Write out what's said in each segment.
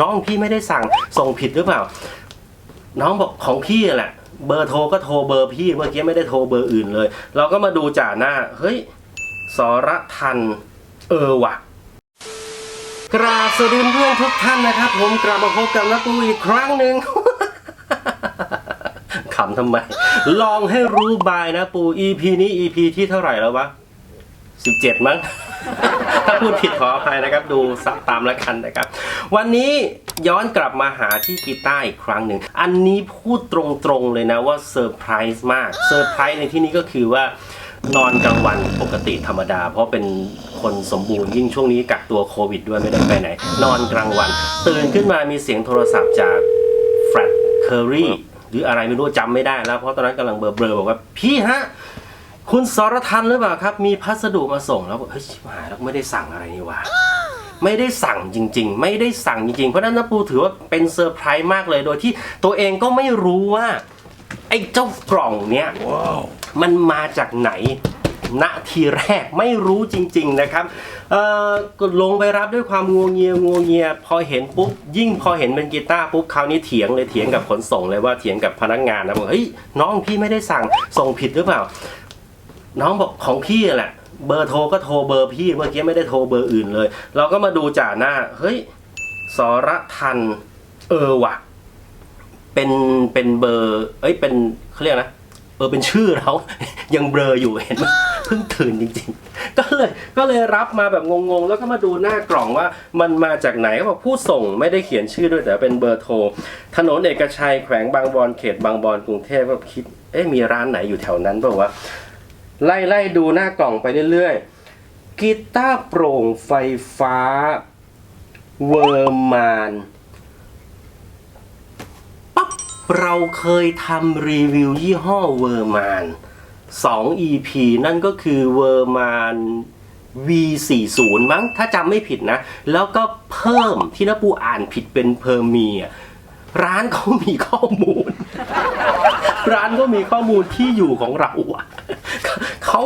น้องพี่ไม่ได้สั่งส่งผิดหรือเปล่า น้องบอกของพี่แหละ เบอร์โทรก็โทรเบอร์พี่เมื่อกี้ไม่ได้โทรเบอร์อื่นเลย เราก็มาดูจ่าหน้า เฮ้ยสรทันเออว่ะกราบสวัสดีเพื่อนทุกท่านนะครับ ผมกลับมาพบกับนักปูอีกครั้งหนึ่งขำทำไม ลองให้รู้บายนะปู EP นี้ EP ที่เท่าไหร่แล้ววะ 17 มั้ง ถ้าพูดผิดขออภัยนะครับ ดูสับตามละกันนะครับ วันนี้ย้อนกลับมาหาที่กีตาร์อีกครั้งหนึ่ง อันนี้พูดตรงๆเลยนะว่าเซอร์ไพรส์มากเซอร์ไพรส์ในที่นี้ก็คือว่านอนกลางวันปกติธรรมดา เพราะเป็นคนสมบูรณ์ยิ่งช่วงนี้กักตัวโควิดด้วยไม่ได้ไปไหน นอนกลางวัน ตื่นขึ้นมามีเสียงโทรศัพท์จากแฟรดเคอรี่หรืออะไรไม่รู้จำไม่ได้แล้วเพราะตอนนั้นกำลังเบลอๆบอกว่าพี่ฮะ คุณสรทันหรือเปล่าครับ มีพัสดุมาส่งแล้วบอกเฮ้ยชิบหายแล้วไม่ได้สั่งอะไรนี่หว่าไม่ได้สั่งจริง ๆ ไม่ได้สั่งจริงๆ เพราะฉะนั้นนะปูถือว่าเป็นเซอร์ไพรส์มากเลยโดยที่ตัวเองก็ไม่รู้ว่า ไอ้เจ้ากล่องเนี้ยมันมาจากไหนณทีแรกไม่รู้จริง ๆนะครับเอ่อก็ลงไปรับด้วยความงวงเงียงวงเงีย พอเห็นปุ๊บยิ่งพอเห็นเป็นกีตาร์ปุ๊บคราวนี้เถียงเลยเถียงกับขนส่งเลยว่าเถียงกับพนักงานนะบอกเฮ้ยน้องพี่ไม่ได้สั่งส่งผิดหรือเปล่า น้องบอกของพี่แหละ เบอร์โทรก็โทรเบอร์พี่เมื่อกี้ไม่ได้โทรเบอร์อื่นเลย เราก็มาดูจ่าหน้า เฮ้ยสรทันเออว่ะ เป็นเป็นเบอร์ เอ้ยเป็นเขาเรียกนะเออเป็นชื่อเรา ยังเบลออยู่เห็นไหมเพิ่งตื่นจริงๆ ก็เลยก็เลยรับมาแบบงงๆ แล้วก็มาดูหน้ากล่องว่ามันมาจากไหนเขาบอกผู้ส่งไม่ได้เขียนชื่อด้วยแต่เป็นเบอร์โทร ถนนเอกชัยแขวงบางบอนเขตบางบอนกรุงเทพก็คิด เอ๊ะมีร้านไหนอยู่แถวนั้นเปล่าวะ ไล่ไล่ดูหน้ากล่องไปเรื่อยๆ กีตาร์โปร่งไฟฟ้า เวอร์มานปั๊บเราเคยทำรีวิวยี่ห้อเวอร์มาน2 EP นั่นก็คือเวอร์มาน V40 มั้งถ้าจำไม่ผิดนะ แล้วก็เพิ่มที่นปูอ่านผิดเป็นเพอร์มีร้านเขามีข้อมูล ร้านก็มีข้อมูลที่อยู่ของเราอะ เขา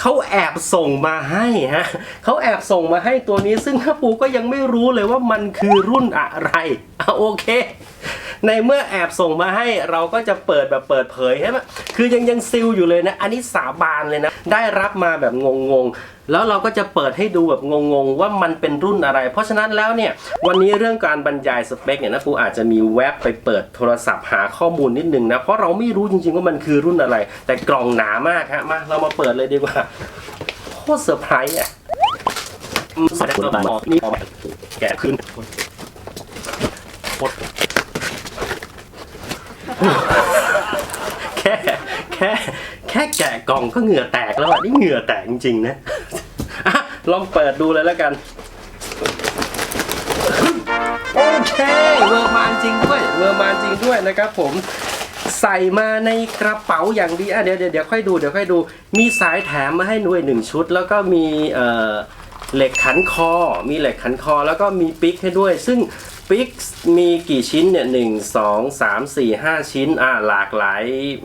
เขาแอบส่งมาให้ฮะเขาแอบส่งมาให้ตัวนี้ซึ่งข้าปูก็ยังไม่รู้เลยว่ามันคือรุ่นอะไรอะโอเค ในเมื่อแอบส่งมาให้เราก็จะเปิดแบบเปิดเผยใช่ไหมคือยังยังซิลอยู่เลยนะ อันนี้สาบานเลยนะ ได้รับมาแบบงงๆ แล้วเราก็จะเปิดให้ดูแบบงงๆ ว่ามันเป็นรุ่นอะไร เพราะฉะนั้นแล้วเนี่ย วันนี้เรื่องการบรรยายสเปคเนี่ยนะปูอาจจะมีแว็บไปเปิดโทรศัพท์หาข้อมูลนิดนึงนะ เพราะเราไม่รู้จริงๆว่ามันคือรุ่นอะไร แต่กล่องหนามากฮะ มาเรามาเปิดเลยดีกว่าโคตรเซอร์ไพรส์อะอืมแสดงว่าหมอนี่เอาแบบแกะขึ้นโคตร แค่แค่แค่แกะกล่องก็เหงื่อแตกแล้วอะนี่เหงื่อแตกจริงๆนะอะลองเปิดดูเลยแล้วกัน โอเคเวอร์มานจริงด้วยเวอร์มานจริงด้วยนะครับผมใส่มาในกระเป๋าอย่างดีอะเดี๋ยวเดี๋ยวเดี๋ยวค่อยดูเดี๋ยวค่อยดู มีสายแถมมาให้หน่วยหนึ่งชุด แล้วก็มีเอ่อเหล็กขันคอ มีเหล็กขันคอ แล้วก็มีปิ๊กให้ด้วย ซึ่ง ปิ๊กมีกี่ชิ้นเนี่ยหนึ่งสองสามสี่ห้าชิ้นอ่าหลากหลาย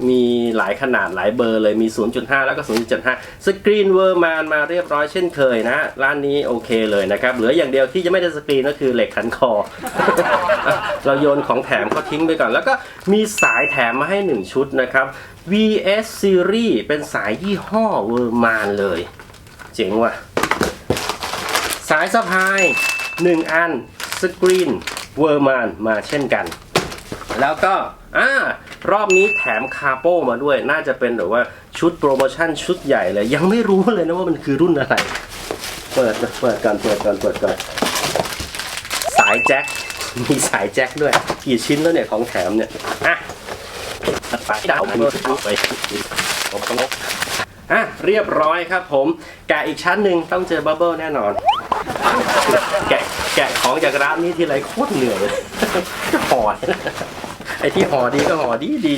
มีหลายขนาดหลายเบอร์เลยมี 0.5 แล้วก็ 0.75 สกรีนเวอร์มานมาเรียบร้อยเช่นเคยนะ ร้านนี้โอเคเลยนะครับเหลืออย่างเดียวที่จะไม่ได้สกรีนก็คือเหล็กขันคอ เราโยนของแถมเขาทิ้งไปก่อน แล้วก็มีสายแถมมาให้ 1 ชุดนะครับ VS Series เป็นสายยี่ห้อเวอร์มานเลย เจ๋งว่ะ สายสะพาย 1 อัน สกรีนเวอร์มานมาเช่นกัน แล้วก็อ่ารอบนี้แถมคาโปมาด้วยน่าจะเป็นแบบว่าชุดโปรโมชั่นชุดใหญ่เลย ยังไม่รู้เลยนะว่ามันคือรุ่นอะไร เปิดเปิดก่อนเปิดก่อนเปิดก่อนสายแจ็คมีสายแจ็คด้วย กี่ชิ้นแล้วเนี่ยของแถมเนี่ยอะไปดาวไปผมก็ลบอะเรียบร้อยครับผม แกะอีกชั้นหนึ่งต้องเจอบับเบิ้ลแน่นอนแกะ แกะของจากร้านนี้ทีไรโคตรเหนื่อยเลยห่อไอ้ที่ห่อดีก็ห่อดีดี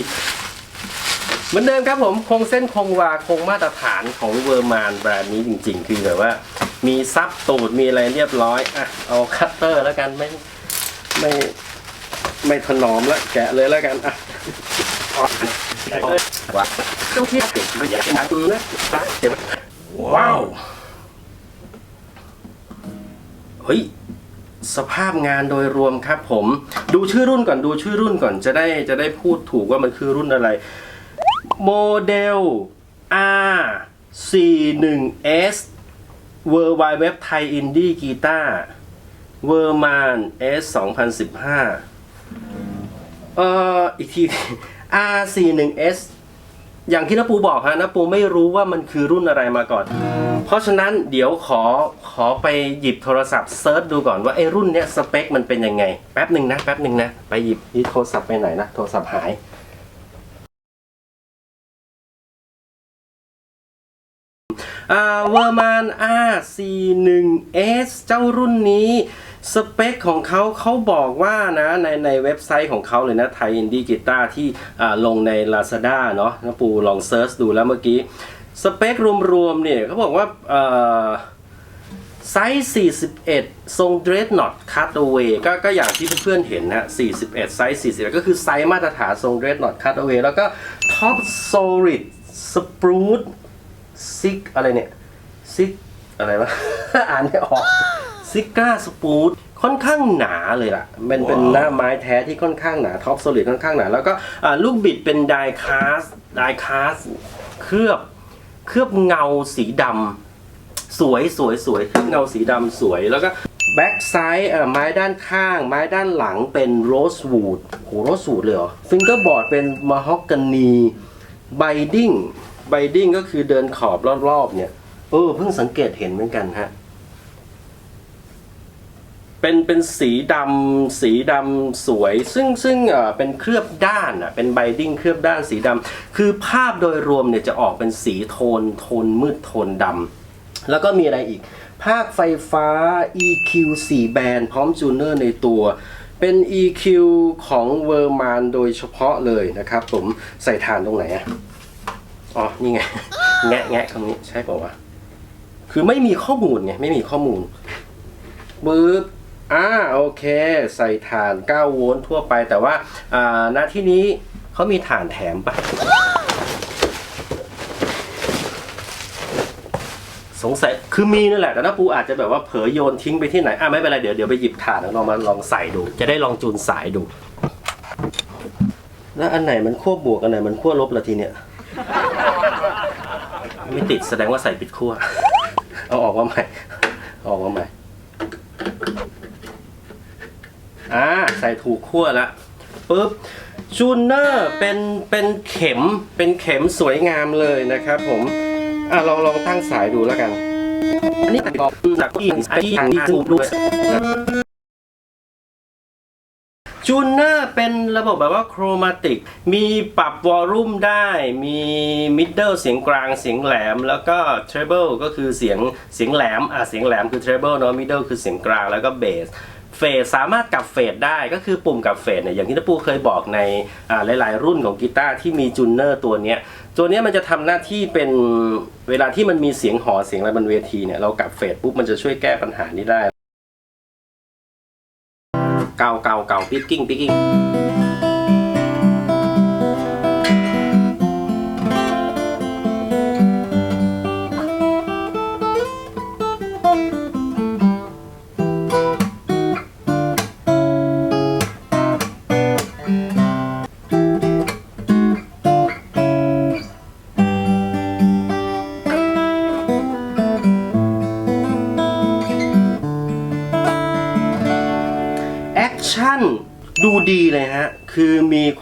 เหมือนเดิมครับผมคงเส้นคงวาคงมาตรฐานของเวอร์มานแบรนด์นี้จริง ๆ คือแบบว่า มีซับตูดมีอะไรเรียบร้อยอะเอาคัตเตอร์แล้วกันไม่ไม่ไม่ถนอมแล้วแกะเลยแล้วกันอะว้าต้องเทียบไม่อยากจะหาตัวนะว้าวเฮ้ย สภาพงานโดยรวมครับผมดูชื่อรุ่นก่อนดูชื่อรุ่นก่อนจะได้จะได้พูดถูกว่ามันคือรุ่นอะไรโมเดล R 4 1 S w o r l d Wide Web Thai Indie Guitar เวอร์มาน S 2015เอ่ออีกที R 4 1 S อย่างที่นปูบอกฮะนปูไม่รู้ว่ามันคือรุ่นอะไรมาก่อน เพราะฉะนั้นเดี๋ยวขอขอไปหยิบโทรศัพท์เซิร์ชดูก่อนว่าไอ้รุ่นเนี้ยสเปคมันเป็นยังไง แป๊บหนึ่งนะแป๊บหนึ่งนะ ไปหยิบนี่โทรศัพท์ไปไหนนะ โทรศัพท์หายอ่าเวอร์มาน R41S เจ้ารุ่นนี้ สเปคของเขาเขาบอกว่านะในในเว็บไซต์ของเขาเลยนะไทยอินดี้กีตาร์ที่ลงใน Lazada เนาะนะปูลองเซิร์ชดูแล้วเมื่อกี้ สเปครวมๆเนี่ยเขาบอกว่าเอ่อไซส์ 41 ทรง Dreadnought Cutaway ก็ก็อย่างที่เพื่อนๆเห็นนะ 41 ไซส์ 41 ก็คือไซส์มาตรฐานทรง Dreadnought Cutaway แล้วก็ Top Solid Spruce ซิกอะไรเนี่ยซิกอะไรวะ อ่านไม่ออก ซิก้าสปูตค่อนข้างหนาเลยล่ะเป็นเป็นหน้าไม้แท้ที่ค่อนข้างหนาท็อปโซลิดค่อนข้างหนา แล้วก็อ่าลูกบิดเป็นไดคาสไดคาสเคลือบเคลือบเงาสีดำสวยสวยสวยเคลือบเงาสีดำสวยแล้วก็แบ็กไซด์ไม้ด้านข้าง ไม้ด้านหลังเป็นโรสวูดโหโรสวูดเลยเหรอฟิงเกอร์บอร์ดเป็นมาฮอกกานีไบดิ้งไบดิ้งก็คือเดินขอบรอบๆเนี่ยเออเพิ่งสังเกตเห็นเหมือนกันฮะ เป็นเป็นสีดำสีดำสวย ซึ่งซึ่งเอ่อเป็นเคลือบด้านอะเป็นไบดิ้งเคลือบด้านสีดำคือภาพโดยรวมเนี่ยจะออกเป็นสีโทนโทนมืดโทนดำแล้วก็มีอะไรอีก ภาคไฟฟ้า EQ 4 แบนพร้อมจูเนอร์ในตัวเป็น EQ ของเวอร์มานโดยเฉพาะเลยนะครับผมใส่ฐานตรงไหนอะอ๋อ นี่ไง แงะแงะคำนี้ใช่ป่าวะ คือไม่มีข้อมูลไง ไม่มีข้อมูลปึ๊บ อ่าโอเคใส่ฐาน 9 โวลต์ทั่วไปแต่ว่าอ่าณที่นี้เขามีฐานแถมปะสงสัยคือมีนั่นแหละแต่น้าปูอาจจะแบบว่าเผลอโยนทิ้งไปที่ไหนอะไม่เป็นไรเดี๋ยวเดี๋ยวไปหยิบฐานแล้วลองมาลองใส่ดู จะได้ลองจูนสายดู แล้วอันไหนมันขั้วบวกอันไหนมันขั้วลบละทีเนี้ยไม่ติดแสดงว่าใส่ปิดขั้วเอาออกมาใหม่อออกมาใหม่ อ่า ใส่ถูกขั้วแล้วปุ๊บจูเนอร์เป็นเป็นเข็มเป็นเข็มสวยงามเลยนะครับผมอะลองลองตั้งสายดูแล้วกัน อันนี้แต่กอบจากที่ที่ทางที่จูด้วยจูเนอร์เป็นระบบแบบว่าโครมาติก มีปรับวอลลุ่มได้ มีมิดเดิลเสียงกลางเสียงแหลม แล้วก็เทรเบิลก็คือเสียงเสียงแหลม อะเสียงแหลมคือเทรเบิลเนาะมิดเดิลคือเสียงกลางแล้วก็เบส เฟดสามารถกลับเฟดได้ก็คือปุ่มกลับเฟดเนี่ยอย่างที่นปูเคยบอกในหลาย ๆ รุ่นของกีตาร์ที่มีจูเนอร์ตัวเนี้ยตัวนี้มันจะทำหน้าที่เป็นเวลาที่มันมีเสียงหอเสียงอะไรบนเวทีเนี่ยเรากลับเฟดปุ๊บมันจะช่วยแก้ปัญหานี้ได้เกาเกาเกาปิกกิ้งปิกกิ้ง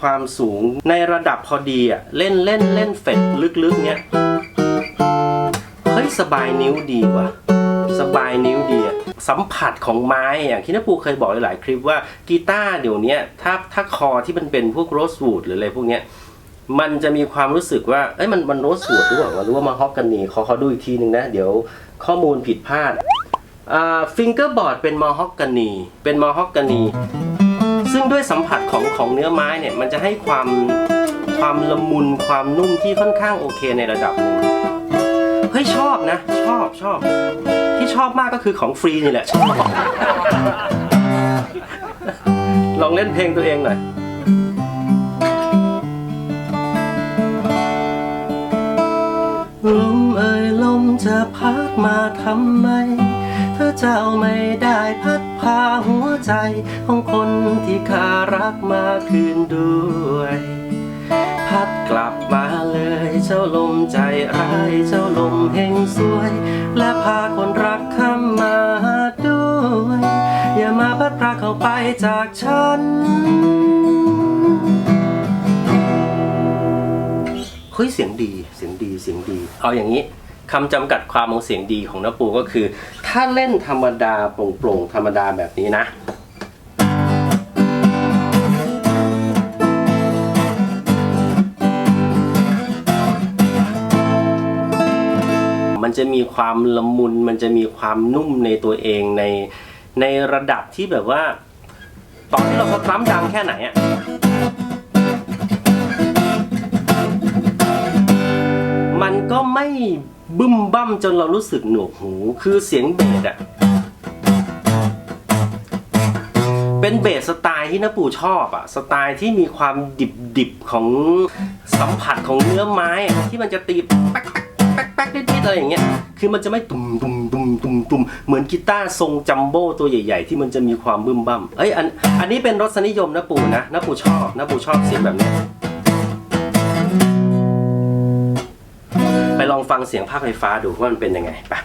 ความสูงในระดับพอดีอะเล่นเล่นเล่นเฟดลึกๆเนี้ยเฮ้ยสบายนิ้วดีว่ะสบายนิ้วดีอะสัมผัสของไม้อย่างที่น้าปูเคยบอกหลายคลิปว่ากีตาร์เดี๋ยวนี้ถ้าถ้าคอที่มันเป็นพวกโรสวูดหรืออะไรพวกเนี้ยมันจะมีความรู้สึกว่าเอ้ยมันมันโรสวูดหรือเปล่าหรือว่ามาฮอกกันนีขอขอดูอีกทีหนึ่งนะ เดี๋ยวข้อมูลผิดพลาดอ่าฟิงเกอร์บอร์ดเป็นมอฮอกกานีเป็นมอฮอกกานี ซึ่งด้วยสัมผัสของของเนื้อไม้เนี่ยมันจะให้ความความละมุนความนุ่มที่ค่อนข้างโอเคในระดับหนึ่งเฮ้ยชอบนะ ชอบชอบ ที่ชอบมากก็คือของฟรีนี่แหละชอบลองเล่นเพลงตัวเองหน่อยลมเอ่ยลมจะพัดมาทำไม ถ้าเจ้าไม่ได้พัด พาหัวใจของคนที่ข้ารักมาคืนด้วย พัดกลับมาเลยเจ้าลมใจร้ายเจ้าลมเฮงสวย และพาคนรักข้ามมาด้วย อย่ามาพัดพาเขาไปจากฉันเฮ้ยเสียงดีเสียงดีเสียงดี เอาอย่างนี้คำจำกัดความของเสียงดีของน้าปูก็คือ ถ้าเล่นธรรมดาโปร่งๆธรรมดาแบบนี้นะมันจะมีความละมุน มันจะมีความนุ่มในตัวเองในในระดับที่แบบว่า ตอนที่เราสตรัมดังแค่ไหนอะมันก็ไม่ บึ้มบั้มจนเรารู้สึกหนวกหู คือเสียงเบสอะเป็นเบสสไตล์ที่น้าปู่ชอบอะสไตล์ที่มีความดิบๆของสัมผัสของเนื้อไม้ที่มันจะตีแป๊กแป๊กแป๊กป๊กนิดๆอะไรอย่างเงี้ยคือมันจะไม่ตุ่มตุ่มตุ่มตุ่มตุ่มเหมือนกีตาร์ทรงจัมโบ้ตัวใหญ่ ๆ ที่มันจะมีความบึ้มบั้มเอ้ยอันอันนี้เป็นรสนิยมนะปู่นะนะปู่ชอบนะปู่ชอบเสียงแบบนี้ ฟังเสียงภาคไฟฟ้าดูว่ามันเป็นยังไงไป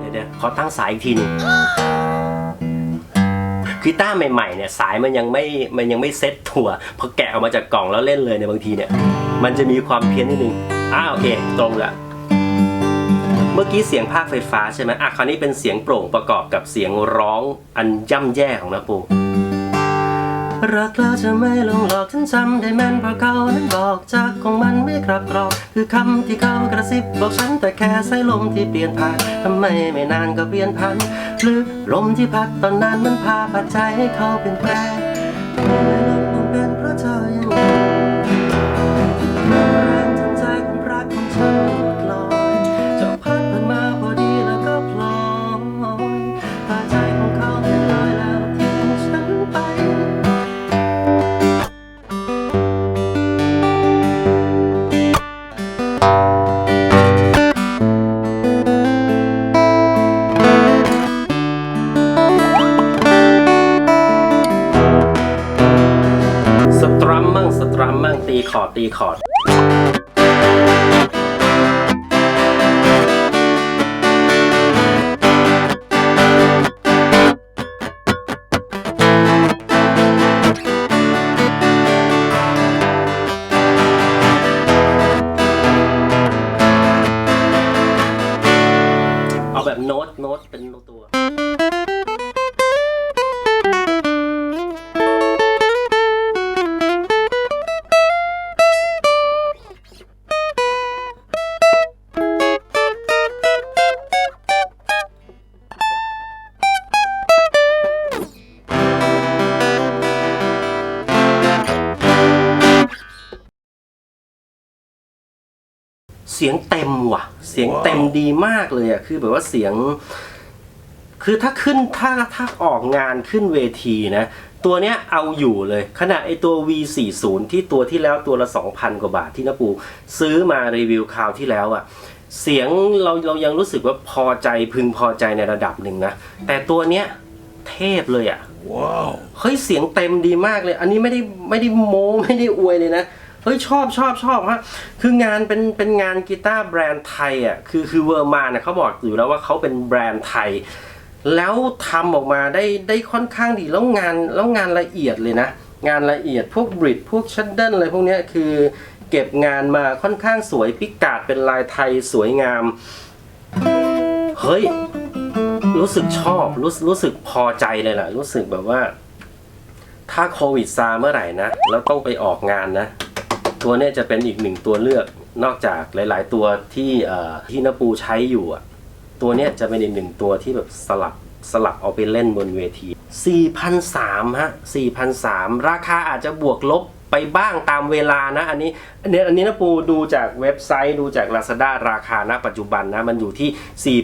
เดี๋ยวเดี๋ยวขอตั้งสายอีกทีหนึง กีตาร์ใหม่ๆเนี่ยสายมันยังไม่มันยังไม่เซ็ตถั่วพอแกะออกมาจากกล่องแล้วเล่นเลยเนี่ยบางทีเนี่ยมันจะมีความเพี้ยนนิดนึงอ้าโอเค ตรงละเมื่อกี้เสียงภาคไฟฟ้าใช่ไหมอะคราวนี้เป็นเสียงโปร่งประกอบกับเสียงร้องอันย่ำแย่ของนะปู รักแล้วจะไม่ลงหลอกฉันจำได้แม่นเพราะเขานั้นบอกจากของมันไม่กลับกรอกคือคำที่เขากระซิบบอกฉันแต่แค่สายลมที่เปลี่ยนผ่านทำไมไม่นานก็เปลี่ยนพันหรือลมที่พัดตอนนั้นมันพาปัจจัยให้เขาเป็นแปล ตีคอร์ดตีคอร์ด เสียงเต็มว่ะ เสียงเต็มดีมากเลยอะคือแบบว่าเสียง คือถ้าขึ้นถ้าถ้าออกงานขึ้นเวทีนะ ตัวเนี้ยเอาอยู่เลย ขนาดไอตัว V40 ที่ตัวที่แล้วตัวละ 2,000 กว่าบาทที่นปูซื้อมารีวิวคราวที่แล้วอะเสียงเราเรายังรู้สึกว่าพอใจพึงพอใจในระดับหนึ่งนะ แต่ตัวเนี้ยเทพเลยอะ Wow. เฮ้ยเสียงเต็มดีมากเลย อันนี้ไม่ได้ไม่ได้โม้ไม่ได้อวยเลยนะเฮ้ยชอบชอบชอบฮะคืองานเป็นเป็นงานกีตาร์แบรนด์ไทยอะคือคือเวอร์มาเนี่ยเขาบอกอยู่แล้วว่าเขาเป็นแบรนด์ไทย แล้วทำออกมาได้ได้ค่อนข้างดีแล้วงานแล้วงานละเอียดเลยนะ งานละเอียดพวกบริดพวกชัดเดิลอะไรพวกนี้คือเก็บงานมาค่อนข้างสวยพิกาดเป็นลายไทยสวยงาม เฮ้ย รู้สึกชอบรู้รู้สึกพอใจเลยล่ะ รู้สึกแบบว่า ถ้าโควิดซาเมื่อไหร่นะ แล้วต้องไปออกงานนะ ตัวเนี้ยจะเป็นอีกหนึ่งตัวเลือกนอกจากหลาย ๆ ตัวที่ที่นปูใช้อยู่อะตัวเนี้ยจะเป็นอีกหนึ่งตัวที่แบบสลับสลับเอาไปเล่นบนเวที 4,003ฮะ4,003 ราคาอาจจะบวกลบ ไปบ้างตามเวลานะ อันนี้อันนี้อันนี้นะปูดูจากเว็บไซต์ดูจาก Lazada ราคาณปัจจุบันนะ มันอยู่ที่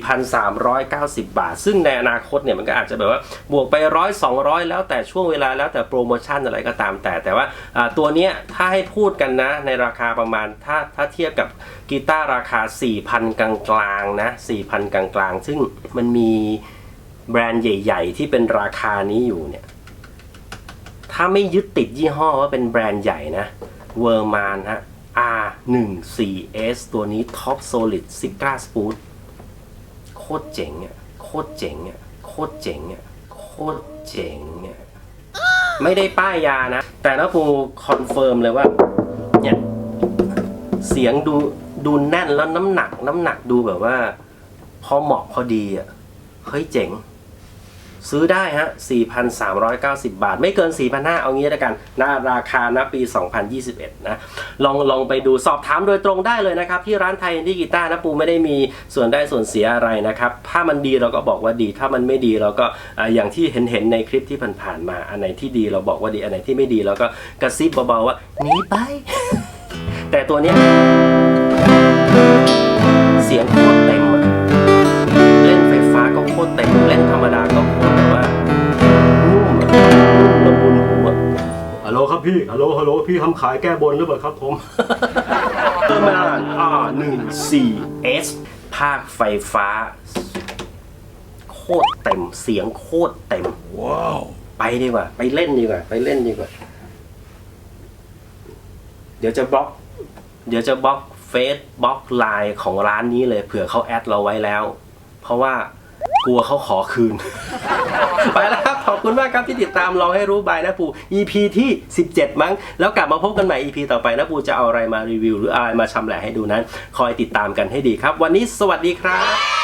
4,390 บาท ซึ่งในอนาคตเนี่ยมันก็อาจจะแบบว่าบวกไปร้อยสองร้อยแล้วแต่ช่วงเวลาแล้วแต่โปรโมชั่นอะไรก็ตามแต่ แต่ว่าอ่าตัวเนี้ยถ้าให้พูดกันนะ ในราคาประมาณถ้าถ้าเทียบกับกีตาร์ราคา 4,000 กลางๆนะ 4,000 กลางๆ ซึ่งมันมีแบรนด์ใหญ่ ๆ ที่เป็นราคานี้อยู่เนี่ย ถ้าไม่ยึดติดยี่ห้อว่าเป็นแบรนด์ใหญ่นะเวอร์มานฮะ R14S ตัวนี้ Top Solid s i g a Spoon โคตรเจ๋งอะโคตรเจ๋งอะโคตรเจ๋งอะโคตรเจ๋งอะไม่ได้ป้ายยานะ แต่นะปูคอนเฟิร์มเลยว่า เนี่ย เสียงดูดูแน่นแล้วน้ำหนัก น้ำหนักดูแบบว่า พอเหมาะพอดีอะ เฮ้ยเจ๋ง ซื้อได้ฮะ 4,390 บาท ไม่เกิน 4,500 เอางี้ล้วกันนะราคาณปี 2021 นะ ลองลองไปดูสอบถามโดยตรงได้เลยนะครับ ที่ร้านไทยที่กีตาร์นะปูไม่ได้มีส่วนได้ส่วนเสียอะไรนะครับ ถ้ามันดีเราก็บอกว่าดี ถ้ามันไม่ดีเราก็อย่างที่เห็นเห็นในคลิปที่ผ่านๆมา อันไหนที่ดีเราบอกว่าดี อันไหนที่ไม่ดีเราก็กระซิบเบาๆว่าหนีไป แต่ตัวเนี้ยเสียงโคตรเต็มอะเล่นไฟฟ้าก็โคตรเต็มเล่นธรรมดาก็โค ลโหลครับพี่ ฮัลโหล ฮัลโหล พี่ทำขายแก้บนหรือเปล่าครับผม เตอร์มาน R14S ภาคไฟฟ้า โคตรเต็มเสียงโคตรเต็ม ว้าว ไปดีกว่า ไปเล่นดีกว่า ไปเล่นดีกว่า เดี๋ยวจะบล็อก เดี๋ยวจะบล็อกเฟซบล็อกไลน์ของร้านนี้เลยเผื่อเขาแอดเราไว้แล้ว เพราะว่า กลัวเขาขอคืน ไปแล้วครับ ขอบคุณมากครับที่ติดตามลองให้รู้บายนะปู EP ที่ 17 มั้ง แล้วกลับมาพบกันใหม่ EP ต่อไปนะปูจะเอาอะไรมารีวิว หรืออะไรมาชำแหละให้ดูนั้น คอยติดตามกันให้ดีครับ วันนี้สวัสดีครับ